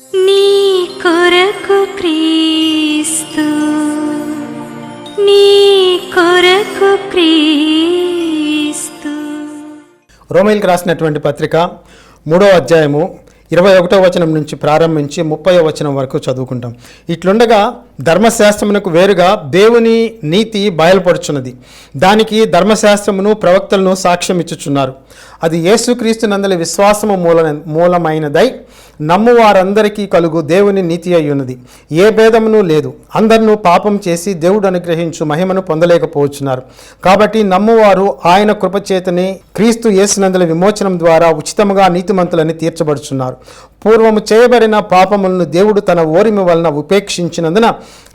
నీ కొరకు క్రీస్తు నీ కొరకు క్రీస్తు. రోమిల్కి రాసినటువంటి పత్రిక మూడో అధ్యాయము ఇరవై ఒకటో వచనం నుంచి ప్రారంభించి ముప్పై వచనం వరకు చదువుకుంటాం. ఇట్లుండగా ధర్మశాస్త్రమునకు వేరుగా దేవుని నీతి బయలుపరుచున్నది. దానికి ధర్మశాస్త్రమును ప్రవక్తలను సాక్ష్యం ఇచ్చుచున్నారు అది యేసుక్రీస్తు నందలి విశ్వాసము మూల మూలమైనదై నమ్ము వారందరికీ కలుగు దేవుని నీతి అయి ఉన్నది ఏ భేదమును లేదు. అందరినూ పాపం చేసి దేవుడు అనుగ్రహించు మహిమను పొందలేకపోవచ్చున్నారు కాబట్టి నమ్మువారు ఆయన కృపచేతని క్రీస్తు యేసునందుల విమోచనం ద్వారా ఉచితముగా నీతిమంతులని తీర్చబడుచున్నారు. పూర్వము చేయబడిన పాపములను దేవుడు తన ఓరిమి వలన ఉపేక్షించినందున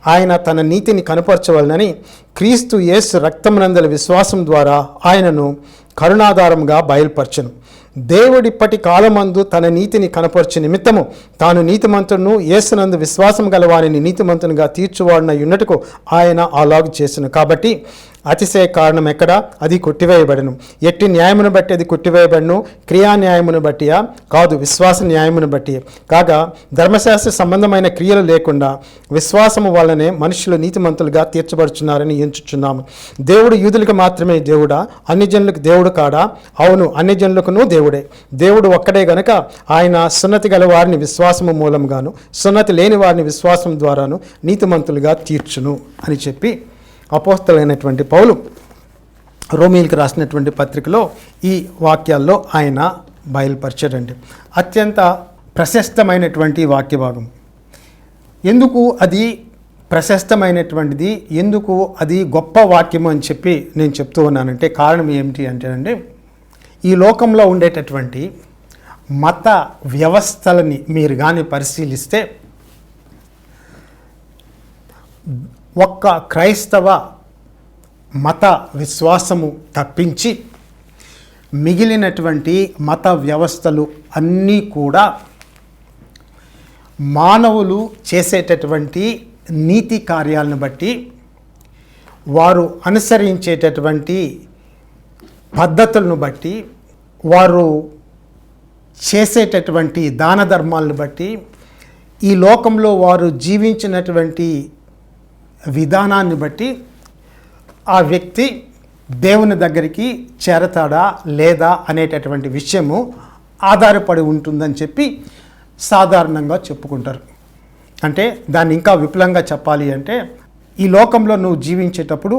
ఆయన తన నీతిని కనపరచవలనని క్రీస్తు యేసు రక్తమునందల విశ్వాసం ద్వారా ఆయనను కరుణాధారంగా బయలుపరచను. దేవుడిప్పటి కాలమందు తన నీతిని కనపరిచే నిమిత్తము తాను నీతిమంతుడును ఏసునందు విశ్వాసం గల వారిని నీతిమంతునిగా తీర్చువాడిన యున్నటుకు ఆయన అలాగు చేసిన. కాబట్టి అతిశయ కారణం ఎక్కడ? అది కొట్టివేయబడను. ఎట్టి న్యాయమును బట్టి అది కొట్టివేయబడను. క్రియా న్యాయమును బట్టియా? కాదు విశ్వాస న్యాయమును బట్టి కాగా ధర్మశాస్త్ర సంబంధమైన క్రియలు లేకుండా విశ్వాసము వల్లనే మనుషులు నీతిమంతులుగా తీర్చబడుచున్నారని ఎంచుచున్నాము. దేవుడు యూదులకు మాత్రమే దేవుడా? అన్ని జనులకు దేవుడు కాడా? అవును అన్ని జనులకును దేవుడు దేవుడు. ఒక్కడే గనక ఆయన సున్నతి గల వారిని విశ్వాసము మూలంగాను సున్నతి లేని వారిని విశ్వాసం ద్వారాను నీతిమంతులుగా తీర్చును అని చెప్పి అపోస్తలైనటువంటి పౌలు రోమిల్కి రాసినటువంటి పత్రికలో ఈ వాక్యాల్లో ఆయన బయలుపరచాడండి. అత్యంత ప్రశస్తమైనటువంటి వాక్య భాగం ఎందుకు అది ప్రశస్తమైనటువంటిది? ఎందుకు అది గొప్ప వాక్యము అని చెప్పి నేను చెప్తూ ఉన్నానంటే కారణం ఏమిటి అంటే ఈ లోకంలో ఉండేటటువంటి మత వ్యవస్థలని మీరు కానీ పరిశీలిస్తే ఒక్క క్రైస్తవ మత విశ్వాసము తప్పించి మిగిలినటువంటి మత వ్యవస్థలు అన్నీ కూడా మానవులు చేసేటటువంటి నీతి కార్యాలను బట్టి వారు అనుసరించేటటువంటి పద్ధతులను బట్టి వారు చేసేటటువంటి దాన ధర్మాలను బట్టి ఈ లోకంలో వారు జీవించినటువంటి విధానాన్ని బట్టి ఆ వ్యక్తి దేవుని దగ్గరికి చేరతాడా లేదా అనేటటువంటి విషయము ఆధారపడి ఉంటుందని చెప్పి సాధారణంగా చెప్పుకుంటారు. అంటే దాన్ని ఇంకా విపులంగా చెప్పాలి అంటే ఈ లోకంలో నువ్వు జీవించేటప్పుడు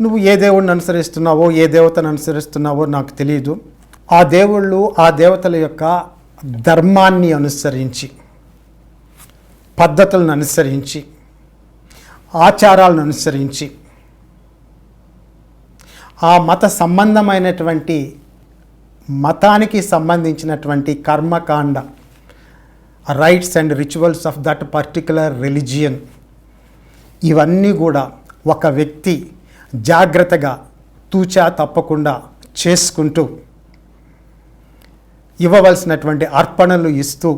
నువ్వు ఏ దేవుడిని అనుసరిస్తున్నావో ఏ దేవతను అనుసరిస్తున్నావో నాకు తెలియదు ఆ దేవుళ్ళు ఆ దేవతల యొక్క ధర్మాన్ని అనుసరించి పద్ధతులను అనుసరించి ఆచారాలను అనుసరించి ఆ మత సంబంధమైనటువంటి మతానికి సంబంధించినటువంటి కర్మకాండ rites and rituals of that particular religion ఇవన్నీ కూడా ఒక వ్యక్తి జాగ్రత్తగా తూచా తప్పకుండా చేసుకుంటూ ఇవ్వవలసినటువంటి అర్పణలు ఇస్తూ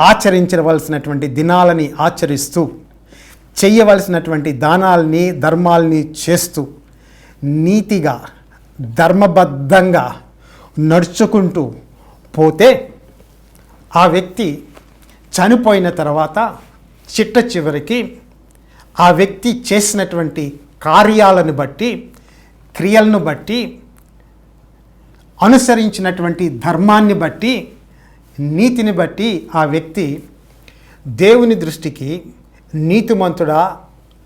ఆచరించవలసినటువంటి దినాలని ఆచరిస్తూ చేయవలసినటువంటి దానాల్ని ధర్మాల్ని చేస్తూ నీతిగా ధర్మబద్ధంగా నడుచుకుంటూ పోతే ఆ వ్యక్తి చనిపోయిన తర్వాత చిట్ట చివరికి ఆ వ్యక్తి చేసినటువంటి కార్యాలను బట్టి క్రియలను బట్టి అనుసరించినటువంటి ధర్మాన్ని బట్టి నీతిని బట్టి ఆ వ్యక్తి దేవుని దృష్టికి నీతిమంతుడా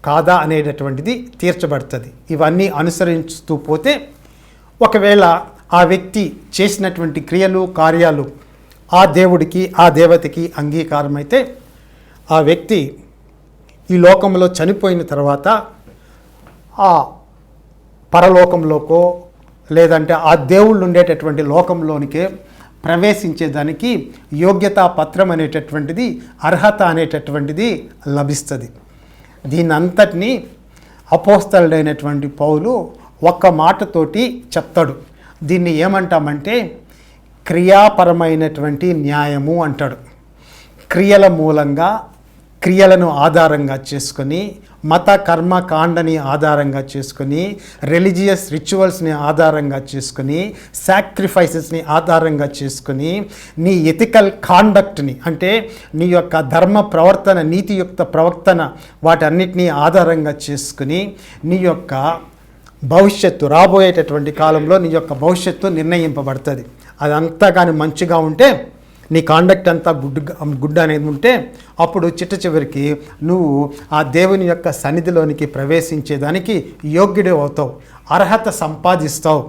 కాదా అనేటటువంటిది తీర్చబడుతుంది. ఇవన్నీ అనుసరిస్తూ పోతే ఒకవేళ ఆ వ్యక్తి చేసినటువంటి క్రియలు కార్యాలు ఆ దేవుడికి ఆ దేవతకి అంగీకారమైతే ఆ వ్యక్తి ఈ లోకంలో చనిపోయిన తర్వాత ఆ పరలోకంలోకో లేదంటే ఆ దేవుళ్ళు ఉండేటటువంటి లోకంలోనికే ప్రవేశించేదానికి యోగ్యతా పత్రం అనేటటువంటిది అర్హత అనేటటువంటిది లభిస్తుంది. దీని అంతటినీ అపోస్తలుడైనటువంటి పౌలు ఒక్క మాటతోటి చెప్తాడు. దీన్ని ఏమంటామంటే క్రియాపరమైనటువంటి న్యాయము అంటాడు. క్రియల మూలంగా క్రియలను ఆధారంగా చేసుకొని మత కర్మ కాండని ఆధారంగా చేసుకొని రిలీజియస్ రిచువల్స్ని ఆధారంగా చేసుకొని సాక్రిఫైసెస్ని ఆధారంగా చేసుకొని నీ ఎథికల్ కాండక్ట్ని అంటే నీ యొక్క ధర్మ ప్రవర్తన నీతియుక్త ప్రవర్తన వాటన్నిటినీ ఆధారంగా చేసుకుని నీ యొక్క భవిష్యత్తు రాబోయేటటువంటి కాలంలో నీ యొక్క భవిష్యత్తు నిర్ణయింపబడుతుంది. అదంతా కానీ మంచిగా ఉంటే నీ కాండక్ట్ అంతా గుడ్ గుడ్ అనేది ఉంటే అప్పుడు చిట్ట చివరికి నువ్వు ఆ దేవుని యొక్క సన్నిధిలోనికి ప్రవేశించేదానికి యోగ్యుడే అవుతావు. అర్హత సంపాదిస్తావు.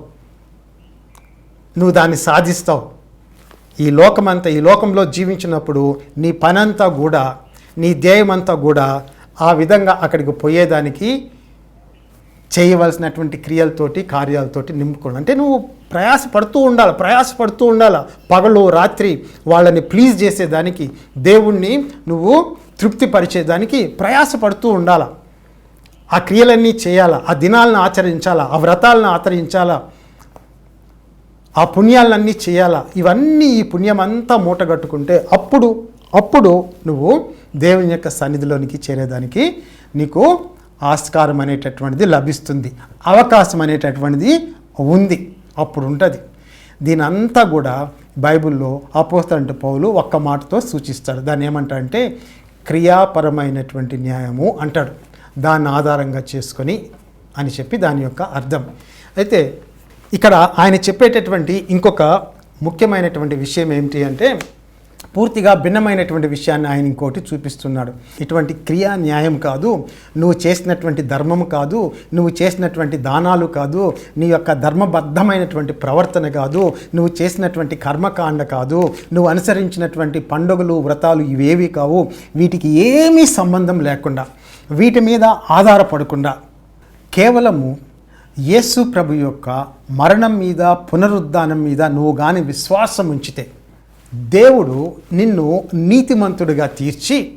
నువ్వు దాన్ని సాధిస్తావు. ఈ లోకమంతా ఈ లోకంలో జీవించినప్పుడు నీ పనంతా కూడా నీ ధ్యేయమంతా కూడా ఆ విధంగా అక్కడికి పోయేదానికి చేయవలసినటువంటి క్రియలతోటి కార్యాలతోటి నింపుకోవడం అంటే నువ్వు ప్రయాసపడుతూ ఉండాలి ప్రయాసపడుతూ ఉండాలి. పగలు రాత్రి వాళ్ళని ప్లీజ్ చేసేదానికి దేవుణ్ణి నువ్వు తృప్తిపరిచేదానికి ప్రయాసపడుతూ ఉండాలి. ఆ క్రియలన్నీ చేయాలా ఆ దినాలను ఆచరించాలా ఆ వ్రతాలను ఆచరించాలా ఆ పుణ్యాలన్నీ చేయాలా. ఇవన్నీ ఈ పుణ్యం అంతా మూటగట్టుకుంటే అప్పుడు అప్పుడు నువ్వు దేవుని యొక్క సన్నిధిలోనికి చేరేదానికి నీకు ఆస్కారం అనేటటువంటిది లభిస్తుంది అవకాశం అనేటటువంటిది ఉంది. అప్పుడు ఉంటుంది దీని అంతా కూడా బైబిల్లో అపోస్తలంటే పౌలు ఒక్క మాటతో సూచిస్తాడు. దాన్ని ఏమంటాడంటే క్రియాపరమైనటువంటి న్యాయము అంటాడు. దాన్ని ఆధారంగా చేసుకొని అని చెప్పి దాని యొక్క అర్థం. అయితే ఇక్కడ ఆయన చెప్పేటటువంటి ఇంకొక ముఖ్యమైనటువంటి విషయం ఏమిటి అంటే పూర్తిగా భిన్నమైనటువంటి విషయాన్ని ఆయన ఇంకోటి చూపిస్తున్నాడు. ఇటువంటి క్రియా న్యాయం కాదు నువ్వు చేసినటువంటి ధర్మం కాదు నువ్వు చేసినటువంటి దానాలు కాదు నీ యొక్క ధర్మబద్ధమైనటువంటి ప్రవర్తన కాదు నువ్వు చేసినటువంటి కర్మకాండ కాదు నువ్వు అనుసరించినటువంటి పండుగలు వ్రతాలు ఇవేవి కావు వీటికి ఏమీ సంబంధం లేకుండా వీటి మీద ఆధారపడకుండా కేవలము యేసు ప్రభు యొక్క మరణం మీద పునరుద్ధానం మీద నువ్వు కానీ విశ్వాసం ఉంచితే దేవుడు నిన్ను నీతిమంతుడిగా తీర్చి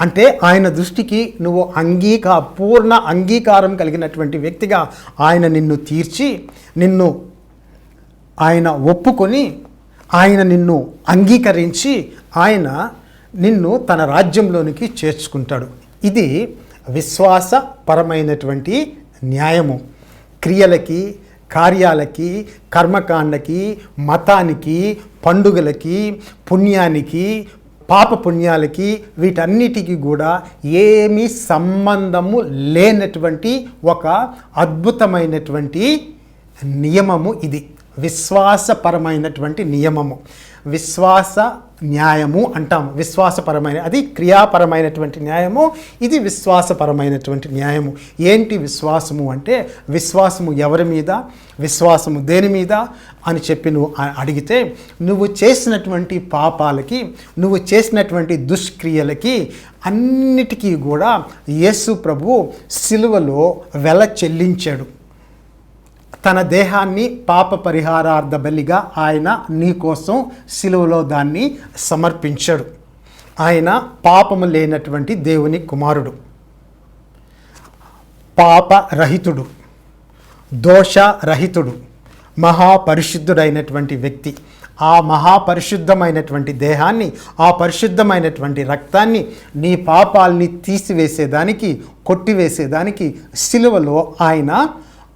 అంటే ఆయన దృష్టికి నువ్వు అంగీకా పూర్ణ అంగీకారం కలిగినటువంటి వ్యక్తిగా ఆయన నిన్ను తీర్చి నిన్ను ఆయన ఒప్పుకొని ఆయన నిన్ను అంగీకరించి ఆయన నిన్ను తన రాజ్యంలోనికి చేర్చుకుంటాడు. ఇది విశ్వాసపరమైనటువంటి న్యాయము. క్రియలకి కార్యాలకి కర్మకాండకి మతానికి పండుగలకి పుణ్యానికి పాప పుణ్యాలకి వీటన్నిటికీ కూడా ఏమీ సంబంధము లేనటువంటి ఒక అద్భుతమైనటువంటి నియమము ఇది. విశ్వాసపరమైనటువంటి నియమము. విశ్వాస న్యాయము అంటాం విశ్వాసపరమైన అది క్రియాపరమైనటువంటి న్యాయము ఇది విశ్వాసపరమైనటువంటి న్యాయము. ఏంటి విశ్వాసము అంటే విశ్వాసము ఎవరి మీద విశ్వాసము దేని మీద అని చెప్పి నువ్వు అడిగితే నువ్వు చేసినటువంటి పాపాలకి నువ్వు చేసినటువంటి దుష్క్రియలకి అన్నిటికీ కూడా యేసు ప్రభు సిలువలో వెల చెల్లించాడు. తన దేహాన్ని పాప పరిహారార్థ బలిగా ఆయన నీ కోసం సిలువలో దాన్ని సమర్పించాడు. ఆయన పాపము లేనటువంటి దేవుని కుమారుడు. పాప రహితుడు దోషరహితుడు మహాపరిశుద్ధుడైనటువంటి వ్యక్తి. ఆ మహాపరిశుద్ధమైనటువంటి దేహాన్ని ఆ పరిశుద్ధమైనటువంటి రక్తాన్ని నీ పాపాల్ని తీసివేసేదానికి కొట్టివేసేదానికి సిలువలో ఆయన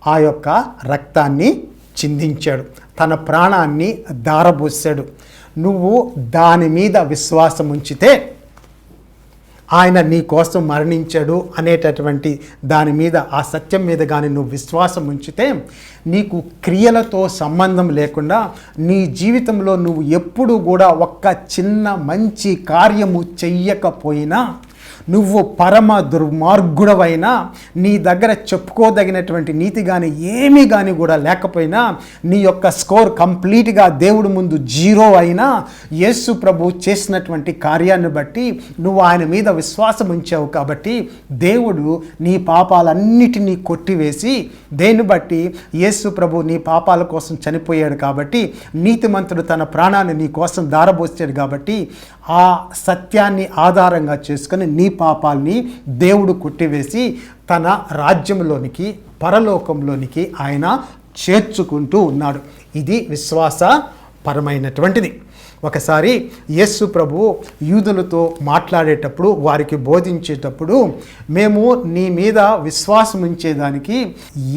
ఆ యొక్క రక్తాన్ని చిందించాడు. తన ప్రాణాన్ని దారబోసాడు నువ్వు దాని మీద విశ్వాసం ఉంచితే ఆయన నీ కోసం మరణించాడు అనేటటువంటి దాని మీద ఆ సత్యం మీద కానీ నువ్వు విశ్వాసం ఉంచితే నీకు క్రియలతో సంబంధం లేకుండా నీ జీవితంలో నువ్వు ఎప్పుడు కూడా ఒక్క చిన్న మంచి కార్యము చెయ్యకపోయినా నువ్వు పరమ దుర్మార్గుడవైనా నీ దగ్గర చెప్పుకోదగినటువంటి నీతి కానీ ఏమీ కానీ కూడా లేకపోయినా నీ యొక్క స్కోర్ కంప్లీట్గా దేవుడి ముందు జీరో అయినా యేసు ప్రభు చేసినటువంటి కార్యాన్ని బట్టి నువ్వు ఆయన మీద విశ్వాసం ఉంచావు కాబట్టి దేవుడు నీ పాపాలన్నిటినీ కొట్టివేసి దేన్ని బట్టి యేసు ప్రభు నీ పాపాల కోసం చనిపోయాడు కాబట్టి నీతిమంతుడు తన ప్రాణాన్ని నీ కోసం దారబోసాడు కాబట్టి ఆ సత్యాన్ని ఆధారంగా చేసుకొని నీ పాపాల్ని దేవుడు కొట్టివేసి తన రాజ్యంలోనికి పరలోకంలోనికి ఆయన చేర్చుకుంటూ ఉన్నాడు. ఇది విశ్వాస పరమైనటువంటిది ఒకసారి యేసు ప్రభు యూదులతో మాట్లాడేటప్పుడు వారికి బోధించేటప్పుడు మేము నీ మీద విశ్వాసం ఉంచేదానికి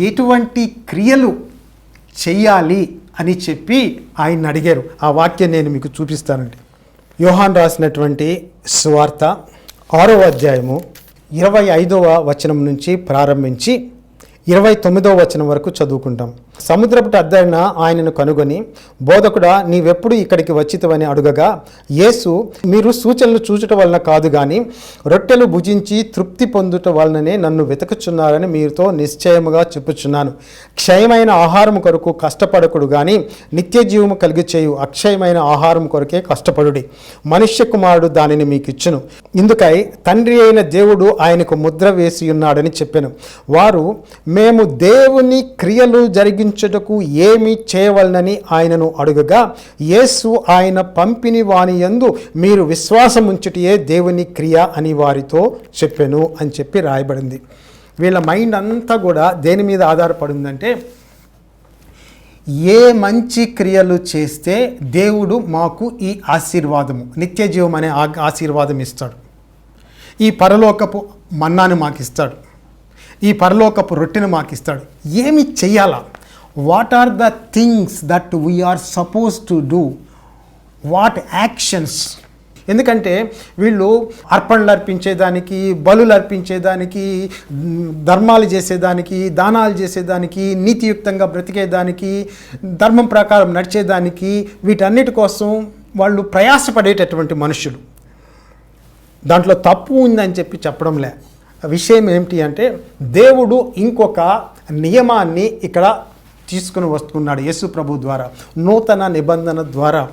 ఎటువంటి క్రియలు చెయ్యాలి అని చెప్పి ఆయన అడిగారు. ఆ వాక్యం నేను మీకు చూపిస్తానండి. యోహాన్ రాసినటువంటి స్వార్థ ఆరో అధ్యాయము ఇరవై ఐదవ వచనం నుంచి ప్రారంభించి ఇరవై తొమ్మిదవ వచనం వరకు చదువుకుంటాం. సముద్రపు అద్దరిన ఆయనను కనుగొని బోధకుడా నీవెప్పుడు ఇక్కడికి వచ్చితవని అడుగగా యేసు మీరు సూచనలు చూచుట వలన కాదు కానీ రొట్టెలు భుజించి తృప్తి పొందుట వలననే నన్ను వెతకుచున్నారని మీరుతో నిశ్చయముగా చెప్పుచున్నాను. క్షయమైన ఆహారం కొరకు కష్టపడకుడు కానీ నిత్య జీవము కలిగి చేయు అక్షయమైన ఆహారం కొరకే కష్టపడుడి. మనుష్య కుమారుడు దానిని మీకు ఇచ్చును ఇందుకై తండ్రి అయిన దేవుడు ఆయనకు ముద్ర వేసి ఉన్నాడని చెప్పాను. వారు మేము దేవుని క్రియలు జరిగించుటకు ఏమి చేయవలనని ఆయనను అడుగగా యేసు ఆయన పంపిని వాని యందు మీరు విశ్వాసం ఉంచుటయే దేవుని క్రియ అని వారితో చెప్పాను అని చెప్పి రాయబడింది. వీళ్ళ మైండ్ అంతా కూడా దేని మీద ఆధారపడిందంటే ఏ మంచి క్రియలు చేస్తే దేవుడు మాకు ఈ ఆశీర్వాదము నిత్య జీవం అనే ఆశీర్వాదం ఇస్తాడు. ఈ పరలోకపు మన్నాను మాకు ఇస్తాడు ఈ పరలోకపు రొట్టెను మాకు ఇస్తాడు ఏమి చెయ్యాలా? What are the things that we are supposed to do what actions ఎందుకంటే వీళ్ళు అర్పణలు అర్పించేదానికి బలులు అర్పించేదానికి ధర్మాలు చేసేదానికి దానాలు చేసేదానికి నీతియుక్తంగా బ్రతికేదానికి ధర్మం ప్రకారం నడిచేదానికి వీటన్నిటి కోసం వాళ్ళు ప్రయాసపడేటటువంటి మనుషులు. దాంట్లో తప్పు ఉందని చెప్పి చెప్పడంలే. విషయం ఏమిటి అంటే దేవుడు ఇంకొక నియమాన్ని ఇక్కడ తీసుకుని వస్తున్నాడు యేసు ప్రభు ద్వారా. నూతన నిబంధన ద్వారా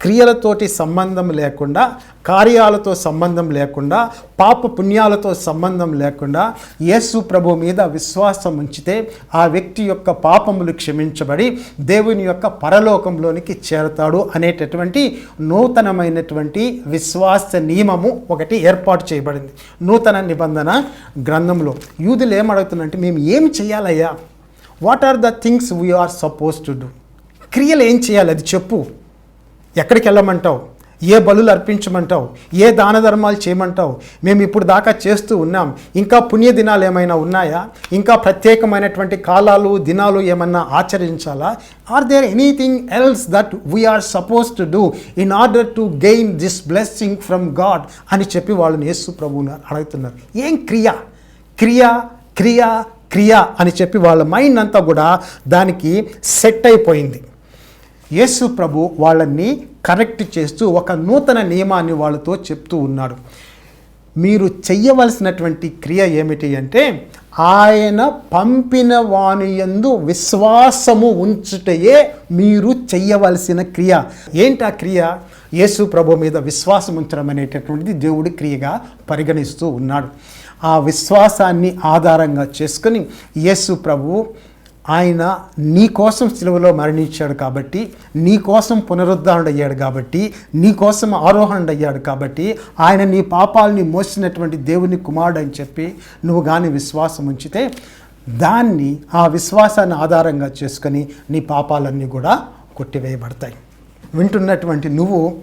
క్రియలతోటి సంబంధం లేకుండా కార్యాలతో సంబంధం లేకుండా పాప పుణ్యాలతో సంబంధం లేకుండా యేసు ప్రభు మీద విశ్వాసం ఉంచితే ఆ వ్యక్తి యొక్క పాపములు క్షమించబడి దేవుని యొక్క పరలోకంలోనికి చేరతాడు అనేటటువంటి నూతనమైనటువంటి విశ్వాస నియమము ఒకటి ఏర్పాటు చేయబడింది. నూతన నిబంధన గ్రంథంలో యూదులు ఏమడుగుతున్నారంటే మేము ఏం చేయాలయ్యా? What are the things we are supposed to do క్రియలు ఏం చేయాలి? అది చెప్పు. ఎక్కడికి వెళ్ళమంటావు? ఏ బలులు అర్పించమంటావు? ఏ దాన ధర్మాలు చేయమంటావు? మేము ఇప్పుడు దాకా చేస్తూ ఉన్నాం. ఇంకా పుణ్య దినాలు ఏమైనా ఉన్నాయా? ఇంకా ప్రత్యేకమైనటువంటి కాలాలు దినాలు ఏమన్నా ఆచరించాలా? Are there anything else that we are supposed to do in order to gain this blessing from God అని చెప్పి వాళ్ళని యేసు ప్రభువుని అడుగుతున్నారు. ఏం క్రియ? క్రియ క్రియ క్రియ అని చెప్పి వాళ్ళ మైండ్ అంతా కూడా దానికి సెట్ అయిపోయింది. యేసు ప్రభు వాళ్ళని కరెక్ట్ చేస్తూ ఒక నూతన నియమాన్ని వాళ్ళతో చెప్తూ ఉన్నాడు. మీరు చెయ్యవలసినటువంటి క్రియ ఏమిటి అంటే ఆయన పంపిన వాని యందు విశ్వాసము ఉంచుటయే మీరు చెయ్యవలసిన క్రియ. ఏంటి ఆ క్రియ? యేసు ప్రభు మీద విశ్వాసం ఉంచడం అనేటటువంటిది దేవుడి క్రియగా పరిగణిస్తూ ఉన్నాడు. ఆ విశ్వాసాన్ని ఆధారంగా చేసుకొని యేసు ప్రభు ఆయన నీ కోసం సిలువలో మరణించాడు కాబట్టి నీ కోసం పునరుద్ధరణ అయ్యాడు కాబట్టి నీ కోసం ఆరోహణ అయ్యాడు కాబట్టి ఆయన నీ పాపాలని మోసినటువంటి దేవుని కుమారుడు అని చెప్పి నువ్వు కానీ విశ్వాసం ఉంచితే దాన్ని ఆ విశ్వాసాన్ని ఆధారంగా చేసుకొని నీ పాపాలన్నీ కూడా కొట్టివేయబడతాయి. వింటున్నటువంటి నువ్వు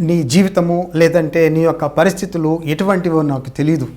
నీ జీవితము లేదంటే నీ యొక్క పరిస్థితులు ఎటువంటివో నాకు తెలియదు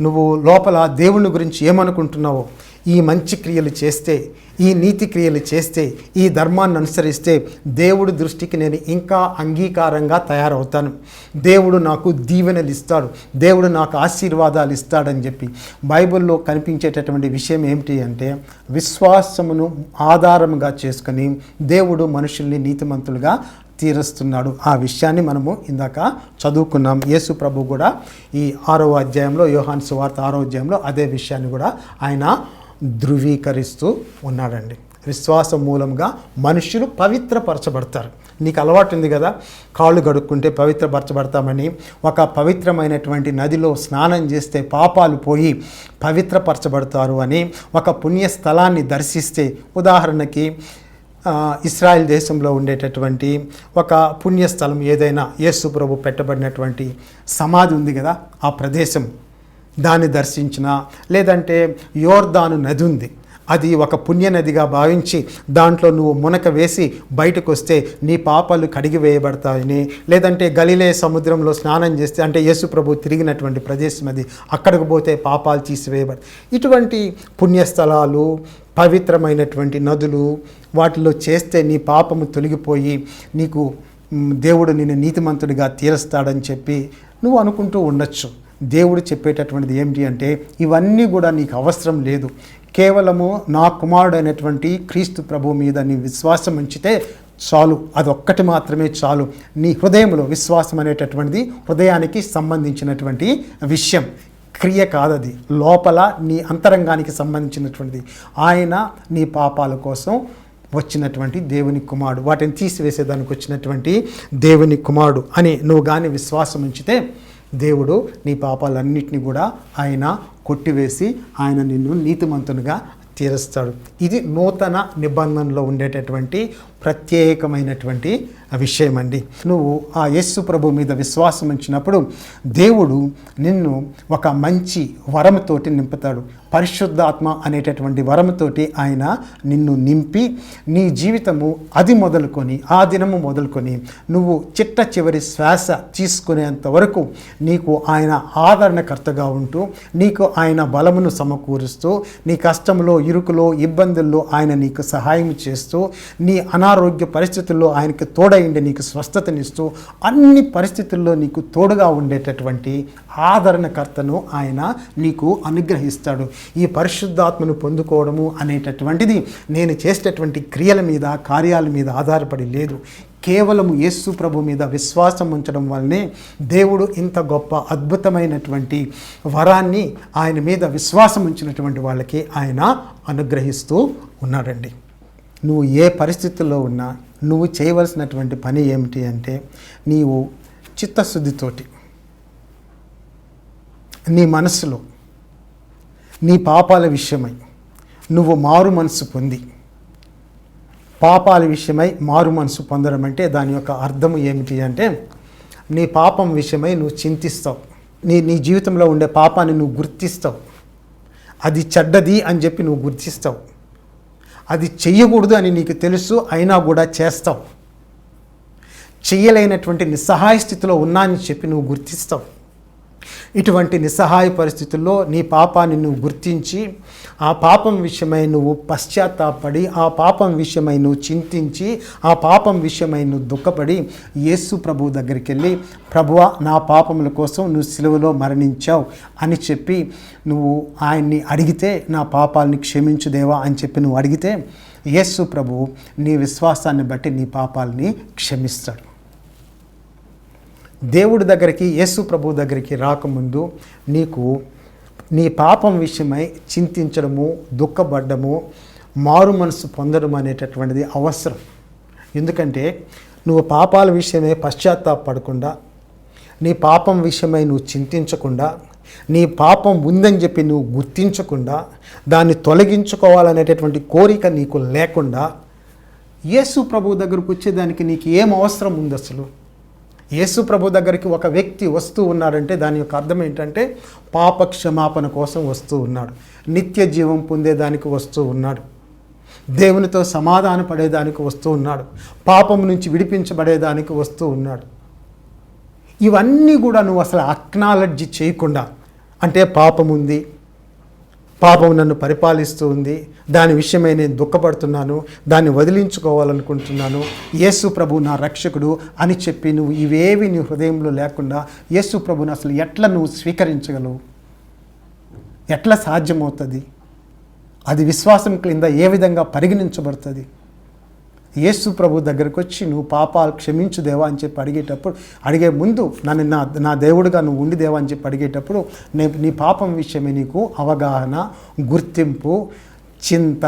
నువ్వు లోపల దేవుని గురించి ఏమనుకుంటున్నావో ఈ మంచి క్రియలు చేస్తే ఈ నీతి క్రియలు చేస్తే ఈ ధర్మాన్ని అనుసరిస్తే దేవుడి దృష్టికి నేను ఇంకా అంగీకారంగా తయారవుతాను. దేవుడు నాకు దీవెనలు ఇస్తాడు. దేవుడు నాకు ఆశీర్వాదాలు ఇస్తాడని చెప్పి బైబిల్లో కనిపించేటటువంటి విషయం ఏమిటి అంటే విశ్వాసమును ఆధారముగా చేసుకొని దేవుడు మనుషుల్ని నీతిమంతులుగా తీరుస్తున్నాడు. ఆ విషయాన్ని మనము ఇందాక చదువుకున్నాం. యేసు ప్రభు కూడా ఈ ఆరో అధ్యాయంలో యోహాన్ సువార్త ఆరో అధ్యాయంలో అదే విషయాన్ని కూడా ఆయన ధృవీకరిస్తూ ఉన్నాడండి. విశ్వాసం మూలంగా మనుషులు పవిత్రపరచబడతారు. నీకు అలవాటు ఉంది కదా? కాళ్ళు గడుక్కుంటే పవిత్రపరచబడతామని ఒక పవిత్రమైనటువంటి నదిలో స్నానం చేస్తే పాపాలు పోయి పవిత్రపరచబడతారు అని ఒక పుణ్య స్థలాన్ని దర్శిస్తే ఉదాహరణకి ఇస్రాయల్ దేశంలో ఉండేటటువంటి ఒక పుణ్యస్థలం ఏదైనా యేసు ప్రభు పెట్టబడినటువంటి సమాధి ఉంది కదా ఆ ప్రదేశం. దాన్ని దర్శించిన లేదంటే యోర్దాను నది ఉంది. అది ఒక పుణ్యనదిగా భావించి దాంట్లో నువ్వు మునక వేసి బయటకు వస్తే నీ పాపాలు కడిగి వేయబడతాయని లేదంటే గలిలే సముద్రంలో స్నానం చేస్తే అంటే యేసు ప్రభు తిరిగినటువంటి ప్రదేశం అది అక్కడికి పోతే పాపాలు తీసివేయబడతాయి ఇటువంటి పుణ్యస్థలాలు పవిత్రమైనటువంటి నదులు వాటిలో చేస్తే నీ పాపము తొలగిపోయి నీకు దేవుడు నిన్ను నీతిమంతుడిగా తీరుస్తాడని చెప్పి నువ్వు అనుకుంటూ ఉండొచ్చు. దేవుడు చెప్పేటటువంటిది ఏమిటి అంటే ఇవన్నీ కూడా నీకు అవసరం లేదు. కేవలము నా కుమారుడు అయినటువంటి క్రీస్తు ప్రభు మీద నీ విశ్వాసం ఉంచితే చాలు. అదొక్కటి మాత్రమే చాలు. నీ హృదయంలో విశ్వాసం అనేటటువంటిది హృదయానికి సంబంధించినటువంటి విషయం. క్రియ కాదది. లోపల నీ అంతరంగానికి సంబంధించినటువంటిది. ఆయన నీ పాపాల కోసం వచ్చినటువంటి దేవుని కుమారుడు. వాటిని తీసివేసేదానికి వచ్చినటువంటి దేవుని కుమారుడు అని నువ్వు కానీ విశ్వాసం ఉంచితే దేవుడు నీ పాపాలన్నింటినీ కూడా ఆయన కొట్టివేసి ఆయన నిన్ను నీతిమంతునిగా తీరుస్తాడు. ఇది నూతన నిబంధనలో ఉండేటటువంటి ప్రత్యేకమైనటువంటి విషయం అండి నువ్వు ఆ యేసు ప్రభు మీద విశ్వాసం ఉంచినప్పుడు దేవుడు నిన్ను ఒక మంచి వరముతోటి నింపుతాడు. పరిశుద్ధాత్మ అనేటటువంటి వరముతోటి ఆయన నిన్ను నింపి నీ జీవితము అది మొదలుకొని ఆ దినము మొదలుకొని నువ్వు చిట్ట చివరి శ్వాస తీసుకునేంత వరకు నీకు ఆయన ఆదరణకర్తగా ఉంటూ నీకు ఆయన బలమును సమకూరుస్తూ నీ కష్టంలో ఇరుకులో ఇబ్బందుల్లో ఆయన నీకు సహాయం చేస్తూ నీ అనారోగ్య పరిస్థితుల్లో ఆయనకి తోడైండి నీకు స్వస్థతనిస్తూ అన్ని పరిస్థితుల్లో నీకు తోడుగా ఉండేటటువంటి ఆదరణకర్తను ఆయన నీకు అనుగ్రహిస్తాడు. ఈ పరిశుద్ధాత్మను పొందుకోవడము అనేటటువంటిది నేను చేసేటటువంటి క్రియల మీద కార్యాల మీద ఆధారపడి లేదు. కేవలము యేసు ప్రభు మీద విశ్వాసం ఉంచడం వల్లనే దేవుడు ఇంత గొప్ప అద్భుతమైనటువంటి వరాన్ని ఆయన మీద విశ్వాసం ఉంచినటువంటి వాళ్ళకి ఆయన అనుగ్రహిస్తూ ఉన్నాడండి. నువ్వు ఏ పరిస్థితుల్లో ఉన్నా నువ్వు చేయవలసినటువంటి పని ఏమిటి అంటే నీవు చిత్తశుద్ధితోటి నీ మనసులో నీ పాపాల విషయమై నువ్వు మారు మనసు పొంది. పాపాల విషయమై మారు మనసు పొందడం అంటే దాని యొక్క అర్థం ఏమిటి అంటే నీ పాపం విషయమై నువ్వు చింతిస్తావు. నీ నీ జీవితంలో ఉండే పాపాన్ని నువ్వు గుర్తిస్తావు. అది చెడ్డది అని చెప్పి నువ్వు గుర్తిస్తావు. అది చెయ్యకూడదు అని నీకు తెలుసు అయినా కూడా చేస్తావు. చెయ్యలేనటువంటి నిస్సహాయ స్థితిలో ఉన్నా అని చెప్పి నువ్వు గుర్తిస్తావు. ఇటువంటి నిస్సహాయ పరిస్థితుల్లో నీ పాపాన్ని నువ్వు గుర్తించి ఆ పాపం విషయమై నువ్వు పశ్చాత్తాపడి ఆ పాపం విషయమై నువ్వు చింతించి ఆ పాపం విషయమై నువ్వు దుఃఖపడి యేసు ప్రభు దగ్గరికి వెళ్ళి ప్రభువ నా పాపముల కోసం నువ్వు సిలువలో మరణించావు అని చెప్పి నువ్వు ఆయన్ని అడిగితే నా పాపాలని క్షమించుదేవా అని చెప్పి నువ్వు అడిగితే యేసు ప్రభు నీ విశ్వాసాన్ని బట్టి నీ పాపాలని క్షమిస్తాడు. దేవుడి దగ్గరికి యేసు ప్రభు దగ్గరికి రాకముందు నీకు నీ పాపం విషయమై చింతించడము దుఃఖపడ్డము మారు మనసు పొందడం అనేటటువంటిది అవసరం. ఎందుకంటే నువ్వు పాపాల విషయమై పశ్చాత్తాపడకుండా నీ పాపం విషయమై నువ్వు చింతించకుండా నీ పాపం ఉందని చెప్పి నువ్వు గుర్తించకుండా దాన్ని తొలగించుకోవాలనేటటువంటి కోరిక నీకు లేకుండా యేసు ప్రభు దగ్గరకు వచ్చేదానికి నీకు ఏం అవసరం ఉంది అసలు? యేసు ప్రభు దగ్గరికి ఒక వ్యక్తి వస్తూ ఉన్నాడంటే దాని యొక్క అర్థం ఏంటంటే పాప క్షమాపణ కోసం వస్తూ ఉన్నాడు. నిత్య జీవం పొందేదానికి వస్తూ ఉన్నాడు. దేవునితో సమాధాన పడేదానికి వస్తూ ఉన్నాడు. పాపం నుంచి విడిపించబడేదానికి వస్తూ ఉన్నాడు. ఇవన్నీ కూడా నువ్వు అసలు అక్నాలెడ్జ్ చేయకుండా అంటే పాపం ఉంది పాపం నన్ను పరిపాలిస్తూ ఉంది. దాని విషయమై నేను దుఃఖపడుతున్నాను. దాన్ని వదిలించుకోవాలనుకుంటున్నాను. యేసు ప్రభు నా రక్షకుడు అని చెప్పి నువ్వు ఇవేవి నీ హృదయంలో లేకుండా యేసు ప్రభుని అసలు ఎట్లా నువ్వు స్వీకరించగలవు? ఎట్లా సాధ్యమవుతుంది? అది విశ్వాసం క్రింద ఏ విధంగా పరిగణించబడుతుంది? యేసు ప్రభు దగ్గరకు వచ్చి నువ్వు పాపాలు క్షమించు దేవా అని చెప్పి అడిగేటప్పుడు అడిగే ముందు నన్ను నా నా దేవుడిగా నువ్వు ఉండి దేవా అని చెప్పి అడిగేటప్పుడు నే నీ పాపం విషయమే నీకు అవగాహన గుర్తింపు చింత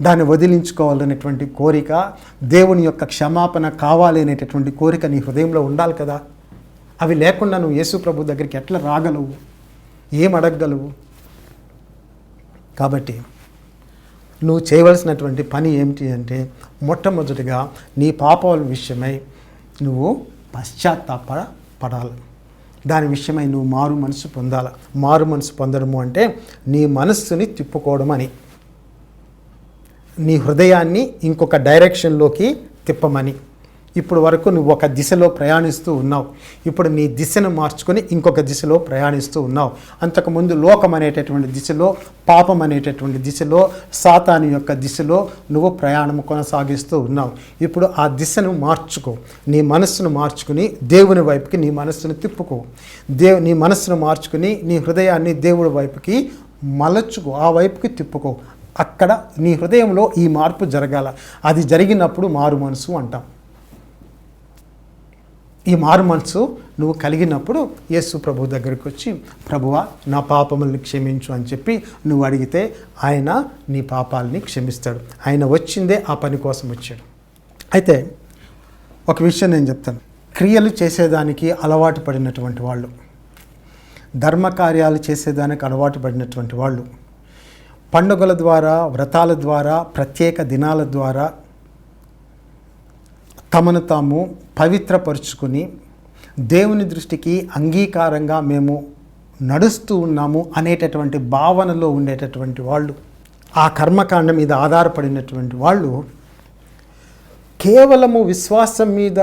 దాన్ని వదిలించుకోవాలనేటువంటి కోరిక దేవుని యొక్క క్షమాపణ కావాలి అనేటటువంటి కోరిక నీ హృదయంలో ఉండాలి కదా. అవి లేకుండా నువ్వు యేసు ప్రభు దగ్గరికి ఎట్లా రాగలవు? ఏం అడగగలవు? కాబట్టి నువ్వు చేయవలసినటువంటి పని ఏమిటి అంటే మొట్టమొదటిగా నీ పాపాల విషయమై నువ్వు పశ్చాత్తాప పడాలి. దాని విషయమై నువ్వు మారు మనసు పొందాలి. మారు మనసు పొందడము అంటే నీ మనస్సుని తిప్పుకోవడం అని. నీ హృదయాన్ని ఇంకొక డైరెక్షన్లోకి తిప్పమని. ఇప్పుడు వరకు నువ్వు ఒక దిశలో ప్రయాణిస్తూ ఉన్నావు. ఇప్పుడు నీ దిశను మార్చుకొని ఇంకొక దిశలో ప్రయాణిస్తూ ఉన్నావు. అంతకుముందు లోకం అనేటటువంటి దిశలో పాపం అనేటటువంటి దిశలో సాతాను యొక్క దిశలో నువ్వు ప్రయాణం కొనసాగిస్తూ ఉన్నావు. ఇప్పుడు ఆ దిశను మార్చుకో. నీ మనస్సును మార్చుకుని దేవుని వైపుకి నీ మనస్సును తిప్పుకో. దేవు నీ మనస్సును మార్చుకుని నీ హృదయాన్ని దేవుడి వైపుకి మలచుకో. ఆ వైపుకి తిప్పుకో. అక్కడ నీ హృదయంలో ఈ మార్పు జరగాల. అది జరిగినప్పుడు మారు మనసు అంటాం. ఈ మారు మనసు నువ్వు కలిగినప్పుడు యేసు ప్రభు దగ్గరికి వచ్చి ప్రభువా నా పాపములను క్షమించు అని చెప్పి నువ్వు అడిగితే ఆయన నీ పాపాలని క్షమిస్తాడు. ఆయన వచ్చిందే ఆ పని కోసం వచ్చాడు. అయితే ఒక విషయం నేను చెప్తాను. క్రియలు చేసేదానికి అలవాటు పడినటువంటి వాళ్ళు ధర్మకార్యాలు చేసేదానికి అలవాటు పడినటువంటి వాళ్ళు పండుగల ద్వారా వ్రతాల ద్వారా ప్రత్యేక దినాల ద్వారా తమను తాము పవిత్రపరుచుకుని దేవుని దృష్టికి అంగీకారంగా మేము నడుస్తూ ఉన్నాము అనేటటువంటి భావనలో ఉండేటటువంటి వాళ్ళు ఆ కర్మకాండం మీద ఆధారపడినటువంటి వాళ్ళు కేవలము విశ్వాసం మీద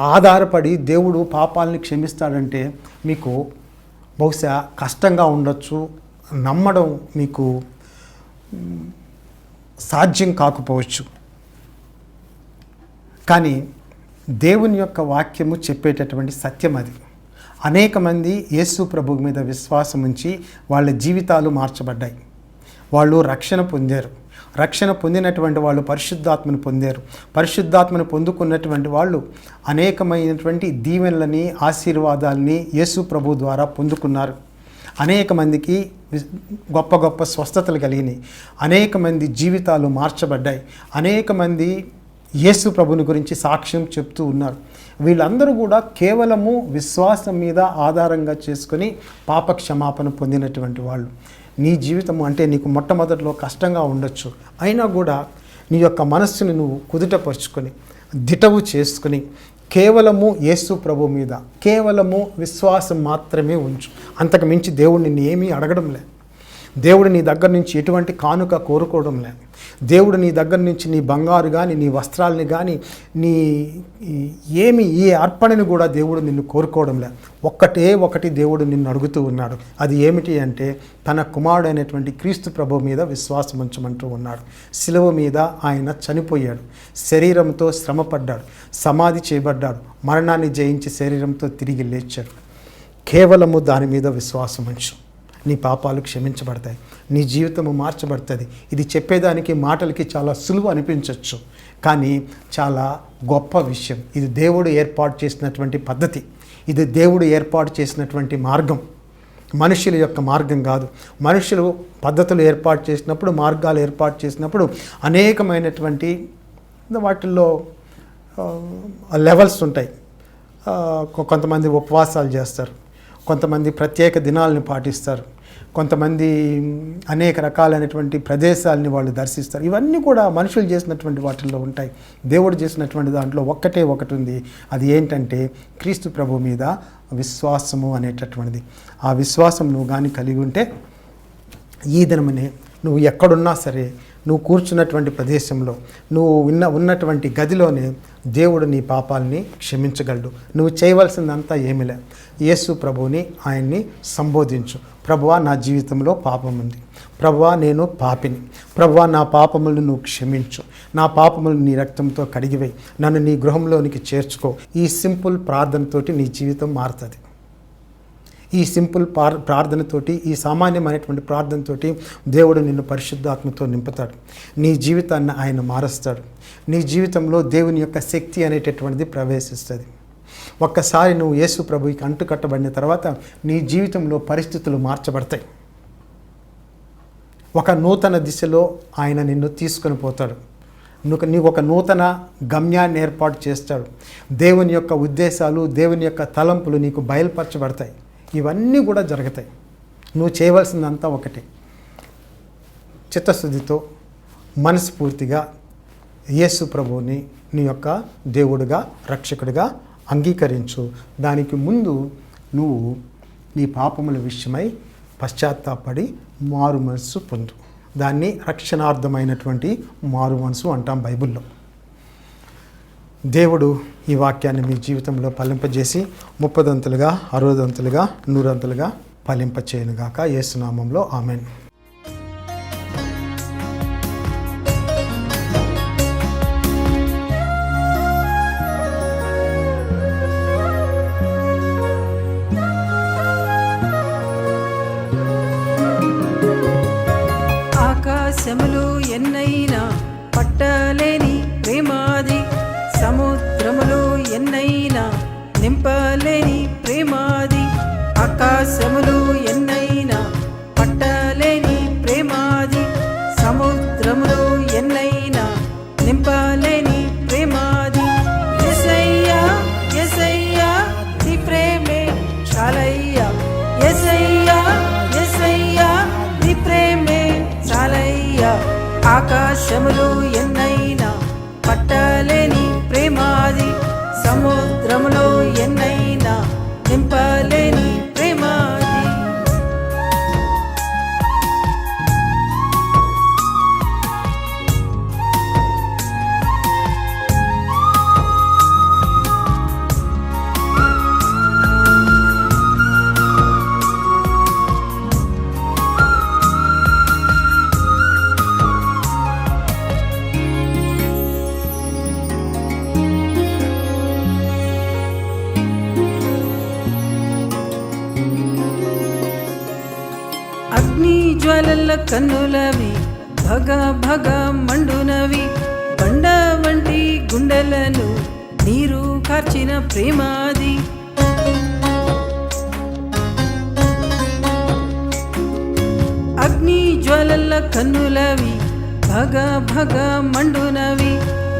ఆధారపడి దేవుడు పాపాలని క్షమిస్తాడంటే మీకు బహుశా కష్టంగా ఉండొచ్చు నమ్మడం మీకు సాధ్యం కాకపోవచ్చు. కానీ దేవుని యొక్క వాక్యము చెప్పేటటువంటి సత్యం అది. అనేక మంది యేసు ప్రభు మీద విశ్వాసం ఉంచి వాళ్ళ జీవితాలు మార్చబడ్డాయి. వాళ్ళు రక్షణ పొందారు. రక్షణ పొందినటువంటి వాళ్ళు పరిశుద్ధాత్మను పొందారు. పరిశుద్ధాత్మను పొందుకున్నటువంటి వాళ్ళు అనేకమైనటువంటి దీవెనలని ఆశీర్వాదాలని యేసు ప్రభు ద్వారా పొందుకున్నారు. అనేక మందికి గొప్ప గొప్ప స్వస్థతలు కలిగినాయి. అనేక మంది జీవితాలు మార్చబడ్డాయి. అనేక మంది యేసు ప్రభుని గురించి సాక్ష్యం చెప్తూ ఉన్నారు. వీళ్ళందరూ కూడా కేవలము విశ్వాసం మీద ఆధారంగా చేసుకొని పాప క్షమాపణ పొందినటువంటి వాళ్ళు. నీ జీవితము అంటే నీకు మొట్టమొదటిలో కష్టంగా ఉండొచ్చు. అయినా కూడా నీ యొక్క మనస్సుని నువ్వు కుదుటపరుచుకొని దిటవు చేసుకుని కేవలము యేసు ప్రభు మీద కేవలము విశ్వాసం మాత్రమే ఉంచు. అంతకు మించి దేవుడు నిన్ను ఏమీ అడగడం లేదు. దేవుడు నీ దగ్గర నుంచి ఎటువంటి కానుక కోరుకోవడం లేదు. దేవుడు నీ దగ్గర నుంచి నీ బంగారు కానీ నీ వస్త్రాలని కానీ నీ ఏమి ఏ అర్పణను కూడా దేవుడు నిన్ను కోరుకోవడం లేదు. ఒక్కటే ఒకటి దేవుడు నిన్ను అడుగుతూ ఉన్నాడు. అది ఏమిటి అంటే తన కుమారుడైనటువంటి క్రీస్తు ప్రభు మీద విశ్వాసం ఉంచమంటూ ఉన్నాడు. శిలువ మీద ఆయన చనిపోయాడు. శరీరంతో శ్రమపడ్డాడు. సమాధి చేయబడ్డాడు. మరణాన్ని జయించి శరీరంతో తిరిగి లేచాడు. కేవలము దాని మీద విశ్వాసం ఉంచు. నీ పాపాలు క్షమించబడతాయి. నీ జీవితము మార్చబడుతుంది. ఇది చెప్పేదానికి మాటలకి చాలా సులువు అనిపించవచ్చు కానీ చాలా గొప్ప విషయం. ఇది దేవుడు ఏర్పాటు చేసినటువంటి పద్ధతి. ఇది దేవుడు ఏర్పాటు చేసినటువంటి మార్గం. మనుషుల యొక్క మార్గం కాదు. మనుషులు పద్ధతులు ఏర్పాటు చేసినప్పుడు మార్గాలు ఏర్పాటు చేసినప్పుడు అనేకమైనటువంటి వాటిల్లో లెవెల్స్ ఉంటాయి. కొంతమంది ఉపవాసాలు చేస్తారు. కొంతమంది ప్రత్యేక దినాలను పాటిస్తారు. కొంతమంది అనేక రకాలైనటువంటి ప్రదేశాలని వాళ్ళు దర్శిస్తారు. ఇవన్నీ కూడా మనుషులు చేసినటువంటి వాటిల్లో ఉంటాయి. దేవుడు చేసినటువంటి దాంట్లో ఒక్కటే ఒకటి ఉంది. అది ఏంటంటే క్రీస్తు ప్రభు మీద విశ్వాసము అనేటటువంటిది. ఆ విశ్వాసం నువ్వు కానీ కలిగి ఉంటే ఈ దినమనే నువ్వు ఎక్కడున్నా సరే నువ్వు కూర్చున్నటువంటి ప్రదేశంలో నువ్వు ఉన్న ఉన్నటువంటి గదిలోనే దేవుడు నీ పాపాలని క్షమించగలడు. నువ్వు చేయవలసిందంతా ఏమిలే. యేసు ప్రభువుని ఆయన్ని సంబోధించు. ప్రభువా నా జీవితంలో పాపం ఉంది ప్రభువా నేను పాపిని. ప్రభువా నా పాపములను నువ్వు క్షమించు. నా పాపములను నీ రక్తంతో కడిగివేయి. నన్ను నీ గృహంలోనికి చేర్చుకో. ఈ సింపుల్ ప్రార్థనతోటి నీ జీవితం మారుతుంది. ఈ సింపుల్ పార్ ప్రార్థనతోటి ఈ సామాన్యమైనటువంటి ప్రార్థనతోటి దేవుడు నిన్ను పరిశుద్ధాత్మతో నింపుతాడు. నీ జీవితాన్ని ఆయన మారుస్తాడు. నీ జీవితంలో దేవుని యొక్క శక్తి అనేటటువంటిది ప్రవేశిస్తుంది. ఒక్కసారి నువ్వు యేసు ప్రభుకి అంటుకట్టబడిన తర్వాత నీ జీవితంలో పరిస్థితులు మార్చబడతాయి. ఒక నూతన దిశలో ఆయన నిన్ను తీసుకొని పోతాడు. నువ్వు నీకు ఒక నూతన గమ్యాన్ని ఏర్పాటు చేస్తాడు. దేవుని యొక్క ఉద్దేశాలు దేవుని యొక్క తలంపులు నీకు బయలుపరచబడతాయి. ఇవన్నీ కూడా జరుగుతాయి. నువ్వు చేయవలసిందంతా ఒకటే. చిత్తశుద్ధితో మనస్ఫూర్తిగా యేసు ప్రభువుని నీ యొక్క దేవుడిగా రక్షకుడిగా అంగీకరించు. దానికి ముందు నువ్వు నీ పాపముల విషయమై పశ్చాత్తాపడి మారు మనస్సు పొందు. దాన్ని రక్షణార్థమైనటువంటి మారు మనసు అంటాం బైబిల్లో. దేవుడు ఈ వాక్యాన్ని మీ జీవితంలో ఫలింపజేసి ముప్పదంతులుగా అరవదంతులుగా నూరంతులుగా ఫలింపచేయనుగాక. యేసునామంలో ఆమెను. ఆకాశములు ఎన్నైనా పట్టలేని ప్రేమాది సముద్రములు ఎన్నైనా నింపలేని ప్రేమాది ఆకాశములు ఎన్నైనా ఆకాశములు ఎన్నైనా పట్టలేని ప్రేమాది సముద్రములో ఎన్నైనా నింపలేని కన్నులవి భగ భగ మండునవి. బండ వంటి గుండెలను నీరు కార్చిన ప్రేమాది. అగ్ని జ్వాలల కన్నులవి భగ భగ మండునవి.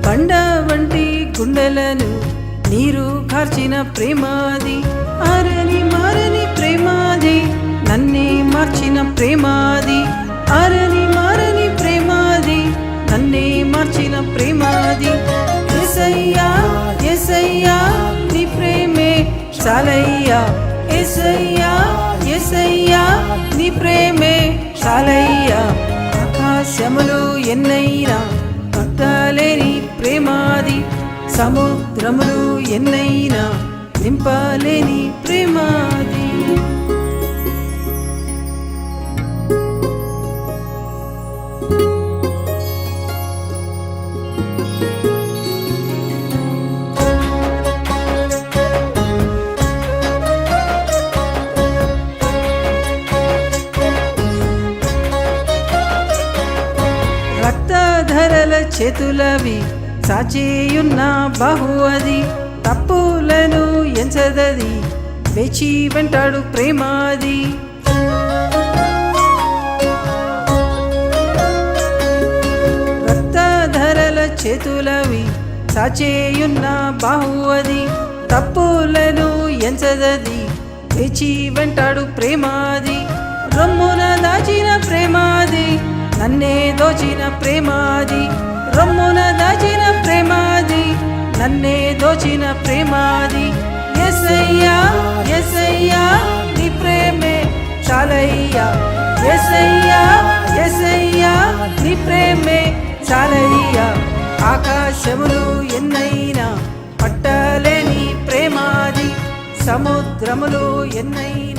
బండ వంటి గుండెలను నీరు కార్చిన ప్రేమాది. ఆరని మారని ప్రేమాది నన్నే మార్చిన ప్రేమాది. అరని మారని ప్రేమాది నన్నే మార్చిన ప్రేమాది. ఎసయ్యా ఎసయ్యా నీ ప్రేమే చాలయ్యా. ఎసయ్యా ఎసయ్యా నీ ప్రేమే చాలయ్యా. ఆకాశములు ఎన్నైనా పట్టలేని ప్రేమాది సముద్రములు ఎన్నైనా నింపలేని ప్రేమాది. చేతులవి సాచేయున్న బహు అది. తప్పులను ఎంచదది. వేచి వెంటాడు ప్రేమాది. రక్తధరల చేతులవి సాచేయున్న బాహు అది. తప్పులను ఎంచదది. వేచి వెంటాడు ప్రేమాది. రొమ్మున దాచిన ప్రేమాది. నన్నే దోచిన ప్రేమాది. రొమ్మున దాచిన ప్రేమాది నన్నే దోచిన ప్రేమాది. ఎసయ్యా ఎసయ్యా నీ ప్రేమే చాలయ్యా. ఎసయ్యా ఎసయ్యా నీ ప్రేమే చాలయ్యా. ఆకాశములు ఎన్నైనా పట్టలేని ప్రేమాది సముద్రములు ఎన్నైనా